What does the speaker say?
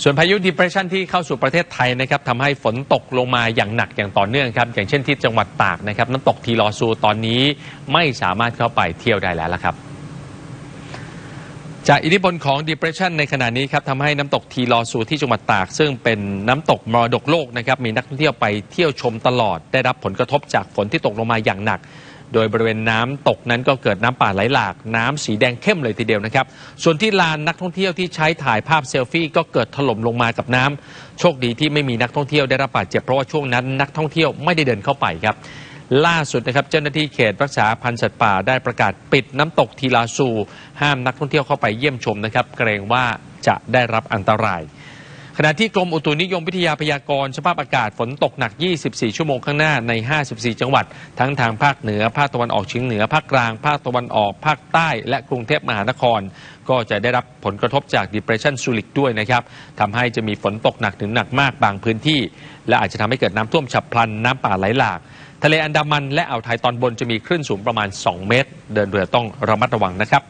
ส่วนพายุ depression ที่เข้าสู่ประเทศไทยนะครับทำให้ฝนตกลงมาอย่างหนักอย่างต่อเนื่องครับ อย่างเช่นที่จังหวัดตากนะครับน้ำตกทีลอซูตอนนี้ไม่สามารถเข้าไปเที่ยวได้แล้วละครับ จากอิทธิพลของ depression ในขณะนี้ครับทำให้น้ำตกทีลอซูที่จังหวัดตาก ซึ่งเป็นน้ำตกมรดกโลกนะครับมีนักท่องเที่ยวไปเที่ยวชมตลอด ได้รับผลกระทบจากฝนที่ตกลงมาอย่างหนัก โดยบริเวณน้ำตกนั้นก็เกิดน้ำป่าไหลหลาก น้ำสีแดงเข้มเลยทีเดียวนะครับ ส่วนที่ลานนักท่องเที่ยวที่ใช้ถ่ายภาพเซลฟี่ก็เกิดถล่มลงมากับน้ำโชคดีที่ไม่มีนักท่องเที่ยวได้รับบาดเจ็บเพราะว่าช่วงนั้นนักท่องเที่ยวไม่ได้เดินเข้าไปครับล่าสุดนะครับเจ้าหน้าที่เขตรักษาพันธุ์สัตว์ป่าได้ประกาศปิดน้ำตกทีลาซู ห้ามนักท่องเที่ยวเข้าไปเยี่ยมชมนะครับ เกรงว่าจะได้รับอันตราย ขณะที่กรมอุตุนิยมวิทยาพยากรณ์สภาพอากาศฝนตกหนัก 24 ชั่วโมงข้างหน้าใน 54 จังหวัด ทั้งทางภาคเหนือ ภาคตะวันออกเฉียงเหนือ ภาคกลาง ภาคตะวันออก ภาคใต้ และกรุงเทพมหานคร ก็จะได้รับผลกระทบจาก depression ซูริกด้วยนะครับทำให้จะมีฝนตกหนักถึงหนักมากบางพื้นที่ และอาจจะทำให้เกิดน้ำท่วมฉับพลันน้ำป่าไหลหลาก ทะเลอันดามัน และอ่าวไทยตอนบนจะมีคลื่นสูงประมาณ 2 เมตร เดินเรือต้องระมัดระวังนะครับ